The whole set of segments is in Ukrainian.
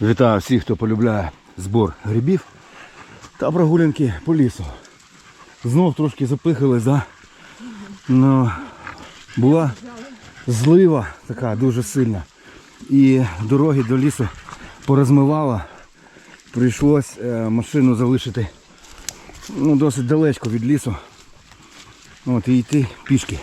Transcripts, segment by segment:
Вітаю всіх, хто полюбляє збор грибів та прогулянки по лісу. Знов трошки запихали за. Ну, була злива така дуже сильна. І дороги до лісу порозмивала. Прийшлось е, машину залишити ну, досить далечко від лісу. От, і йти пішки.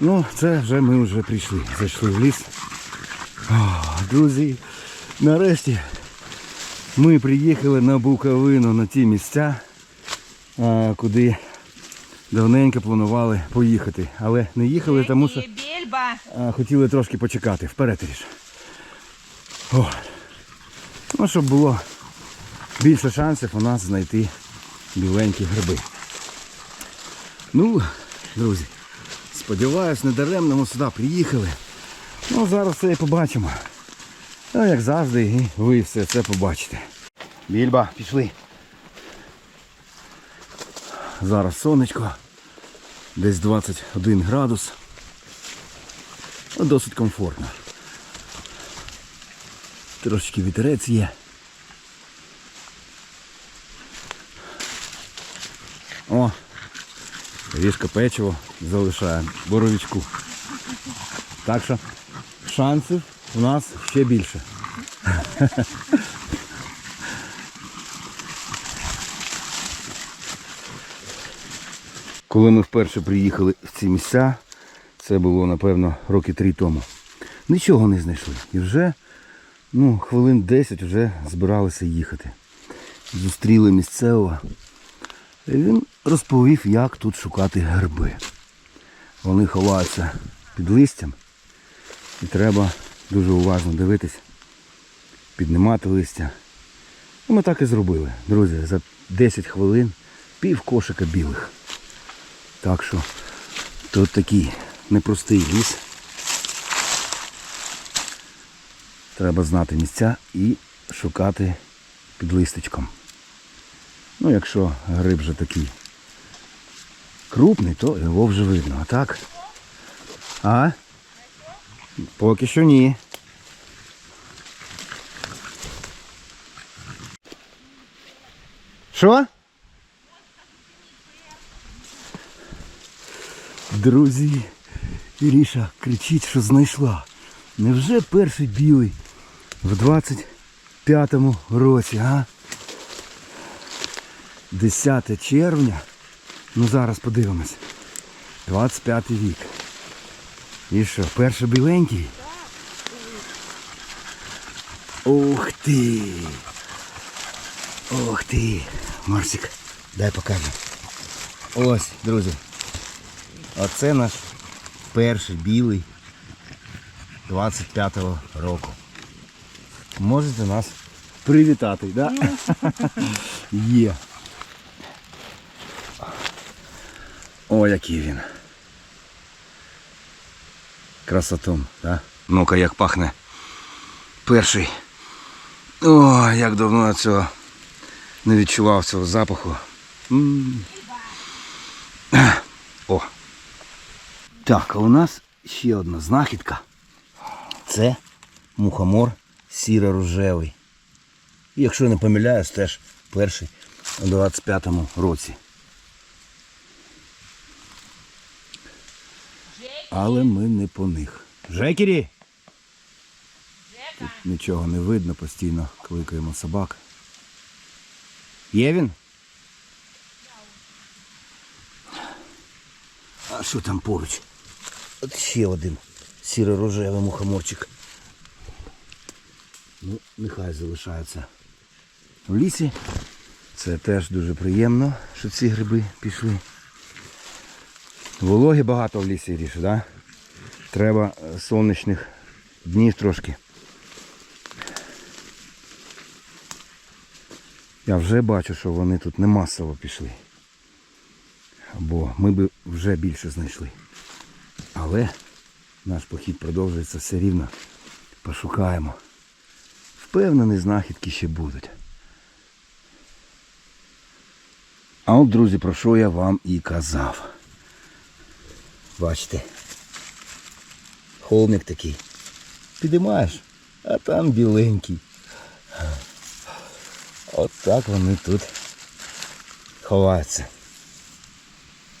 Ну, це вже ми вже прийшли. Зайшли в ліс. О, друзі, нарешті ми приїхали на Буковину, на ті місця, куди давненько планували поїхати. Але не їхали, тому що хотіли трошки почекати. Вперед ріж. О. Ну, щоб було більше шансів у нас знайти біленькі гриби. Ну, друзі, сподіваюсь, недаремно ми сюди приїхали. Ну, зараз це і побачимо. Ну, як завжди, і ви все це побачите. Більба, пішли. Зараз сонечко. Десь 21 градус. Ну, Досить комфортно. Трошечки вітерець є. О, ріжка печиво залишаємо, боровичку. Так що шансів у нас ще більше. Коли ми вперше приїхали в ці місця, це було, напевно, роки три тому. Нічого не знайшли. І вже ну, хвилин 10 вже збиралися їхати. Зустріли місцевого. І він розповів, як тут шукати герби. Вони ховаються під листям. І треба дуже уважно дивитись, піднімати листя. І ми так і зробили. Друзі, за 10 хвилин пів кошика білих. Так що тут такий непростий ліс. Треба знати місця і шукати під листочком. Ну, якщо гриб вже такий крупний, то його вже видно. А так? А? Поки що ні. Що? Друзі, Іріша кричить, що знайшла. Невже перший білий в 25-му році, а? 10 червня. Ну зараз подивимось. 25 вік. І що, перший біленький? Ух ти! Ух ти! Марсик, дай покажу. Ось, друзі. Оце наш перший білий 25-го року. Можете нас привітати, так? Да? Є. О, який він. Красотом, да? Ну-ка, як пахне. Перший. О, як давно цього не відчував цього запаху. О. Так, а у нас ще одна знахідка. Це мухомор сіро-рожевий. Якщо не помиляюсь, теж перший у 25-му році. Але ми не по них. Жекері! Тут нічого не видно, постійно кликаємо собак. Є він? А що там поруч? От ще один сіро-рожевий мухоморчик. Ну, нехай залишається в лісі. Це теж дуже приємно, що ці гриби пішли. Вологи багато в лісі ріше, да? Треба е, сонячних днів трошки. Я вже бачу, що вони тут не масово пішли. Бо ми б вже більше знайшли. Але наш похід продовжується все рівно. Пошукаємо. Впевнений, знахідки ще будуть. А от, друзі, про що я вам і казав. Бачите. Холмик такий. Підіймаєш, а там біленький. От вони тут ховаються.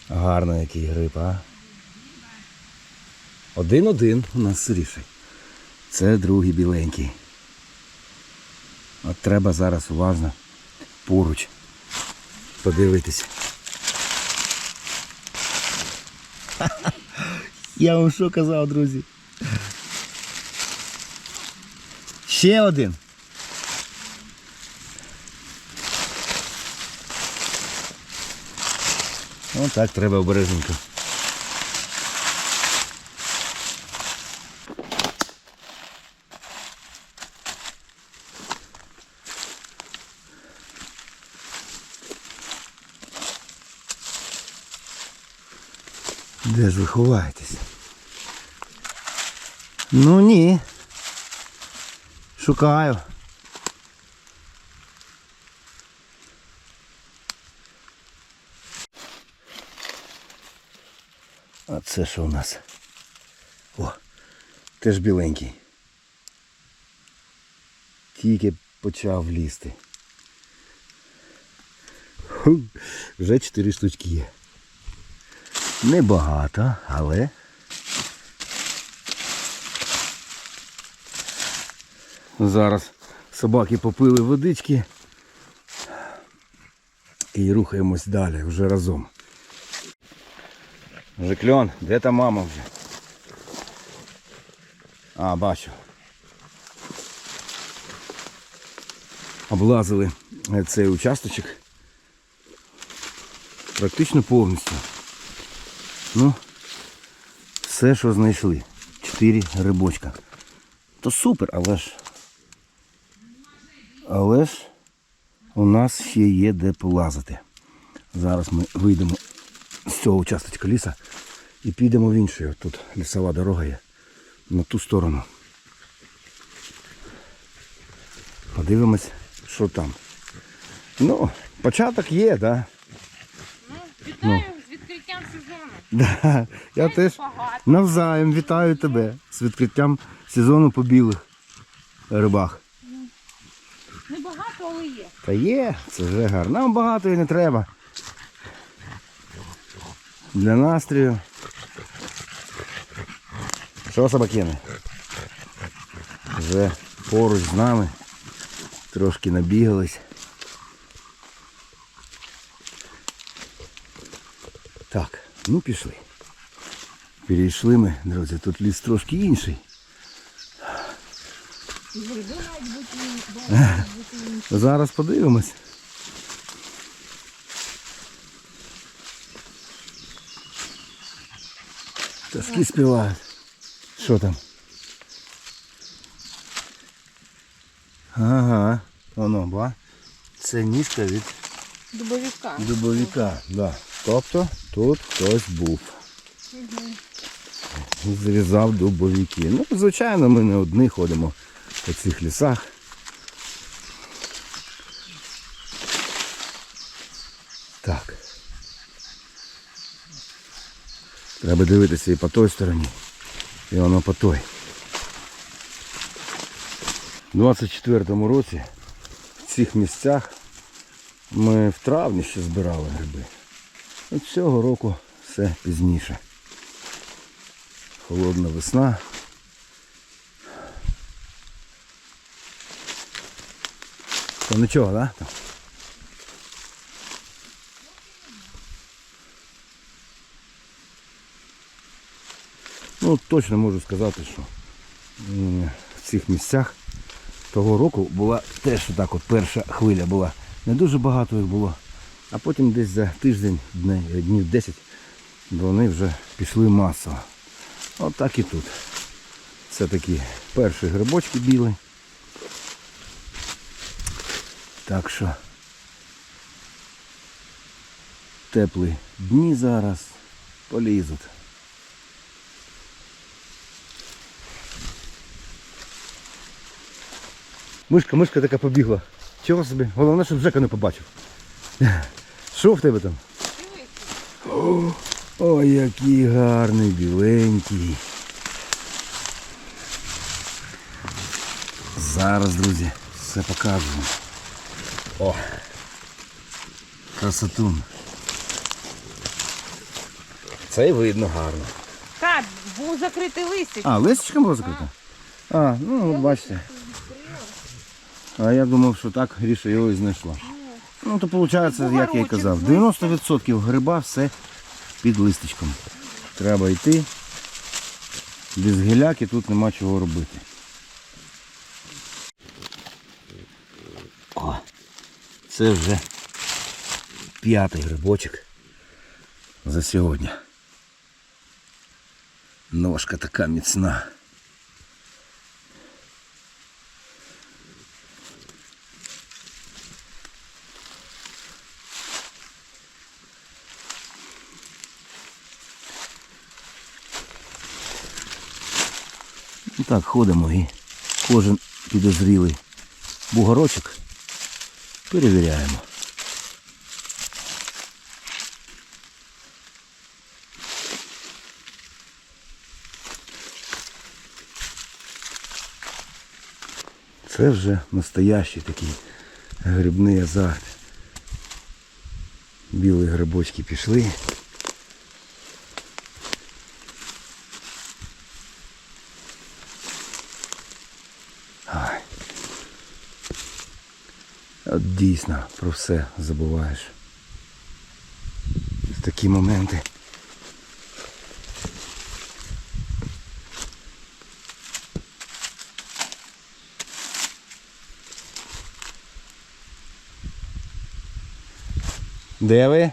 Гарно який гриб, а? Один-один у нас сиріший. Це другий біленький. От треба зараз уважно поруч подивитись. Я вам що казав, друзі? Ще один. Ось так треба обережненько. Де ж ви ховаєтесь? Ну ні. Шукаю. А це що у нас? О, теж біленький. Тільки почав лізти. Ху, вже чотири штучки є. Небагато, але. Зараз собаки попили водички і рухаємось далі вже разом. Жикльон, де та мама вже? А, бачу. Облазили е, цей участочок практично повністю. Ну, все, що знайшли. Чотири грибочка. То супер, але ж. Але ж у нас ще є де полазити. Зараз ми вийдемо цього участочка ліса і підемо в інший. Тут лісова дорога є. На ту сторону. Подивимось, що там. Ну, початок є, так? Да? Ну, вітаю з відкриттям сезону. Да, я теж Багато. навзаєм вітаю тебе з відкриттям сезону по білих рибах. Небагато, але є. Та є, це вже гарно. Нам багато і не треба. Для настрою. Що собакини? Вже поруч з нами. Трошки набігались. Так, ну пішли. Перейшли ми, друзі, тут ліс трошки інший. Зараз подивимось. Тоски співають. Що там? Ага, воно, ба. Це ніжка від Дубовіка. дубовика. Да. Тобто тут хтось був. Зрізав дубовики. Ну, звичайно, ми не одні ходимо по цих лісах. Так. Треба дивитися і по той стороні, і воно по той. У 24-му році в цих місцях ми в травні ще збирали гриби. От цього року все пізніше. Холодна весна. То нічого, да? Ну, точно можу сказати, що в цих місцях того року була теж так от перша хвиля була. Не дуже багато їх було. А потім десь за тиждень, днів 10, вони вже пішли масово. От так і тут. Це такі перші грибочки біли. Так що теплі дні зараз полізуть. Мишка, мишка така побігла. Чого собі? Головне, щоб Жека не побачив. Що в тебе там? О, ой, який гарний, біленький. Зараз, друзі, все показуємо. О! Красотун. Це й видно гарно. Так, був закритий листик. А, лисичком було закрито? А, ну от бачите. А я думав, що так Гріша його і знайшла. Ну то виходить, як я і казав, 90% гриба все під листочком. Треба йти. Без гіляки тут нема чого робити. О, це вже п'ятий грибочок за сьогодні. Ножка така міцна. Так ходимо і кожен підозрілий бугорочок перевіряємо. Це вже настоящий такий грибний азарт. Білі грибочки пішли. Дійсно про все забуваєш. В такі моменти. Де ви?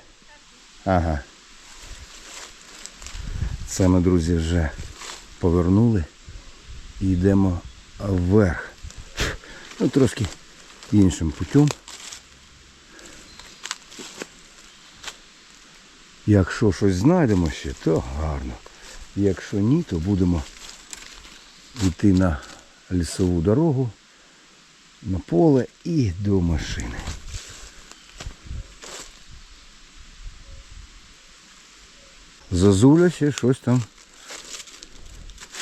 Ага. Це ми, друзі, вже повернули і йдемо вверх. Ну, трошки іншим путем. Якщо щось знайдемо ще, то гарно. Якщо ні, то будемо йти на лісову дорогу, на поле і до машини. Зазуля ще щось там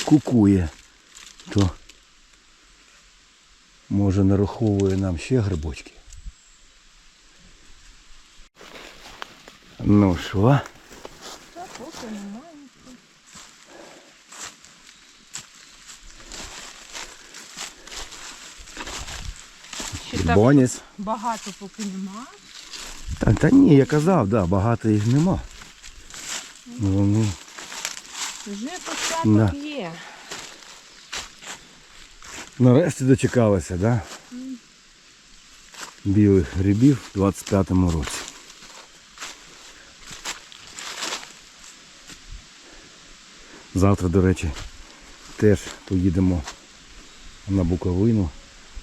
кукує. То може нараховує нам ще грибочки. Ну що? Так багато поки немає. Та, та ні, я казав, да, багато їх нема. Ну, Вони Вже початок Да. є. нарешті дочекалися, да? Білих грибів в 25-му році. Завтра, до речі, теж поїдемо на Буковину,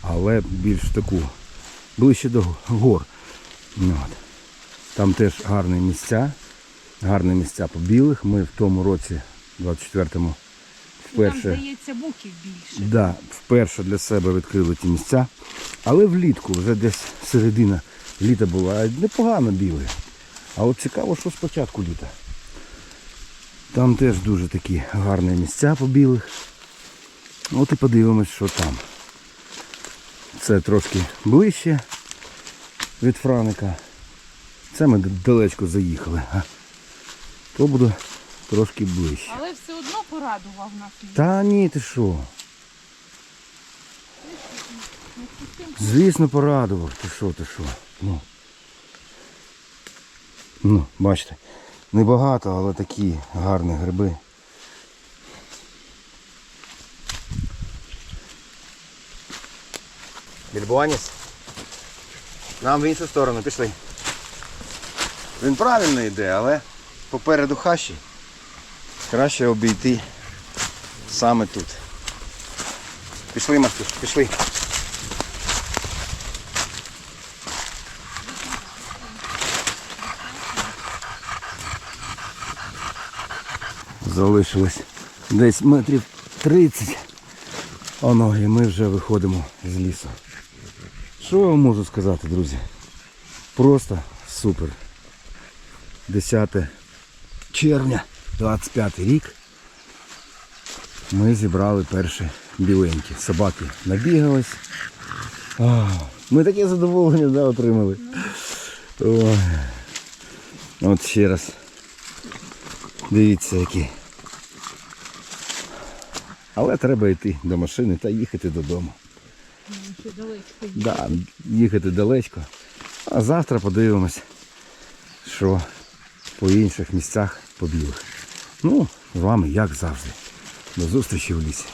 але більш таку, ближче до гор. Ну, От. Там теж гарні місця, гарні місця по білих. Ми в тому році, 24-му, Там, вперше. здається, буків більше. Да, вперше для себе відкрили ті місця. Але влітку, вже десь середина літа була, непогано білий. А от цікаво, що спочатку літа. Там теж дуже такі гарні місця по білих. От і подивимось, що там. Це трошки ближче від Франика. Це ми далечко заїхали. А то буде трошки ближче. Але все одно порадував нас. Та ні, ти що? Звісно, порадував. Ти що, ти що? Ну. Ну, бачите, небагато, але такі гарні гриби. Більбоніс. Нам в іншу сторону пішли. Він правильно йде, але попереду хащі. Краще обійти саме тут. Пішли, Мартуш, пішли. Залишилось десь метрів 30. Оно, і ми вже виходимо з лісу. Що я вам можу сказати, друзі? Просто супер. 10 червня, 25 рік. Ми зібрали перші біленькі. Собаки набігались. Ми таке задоволення да, отримали. Ой. От ще раз. Дивіться які. Але треба йти до машини та їхати додому. Ще далечко. Да, їхати далечко. А завтра подивимось, що по інших місцях побігли. Ну, з вами як завжди. До зустрічі в лісі.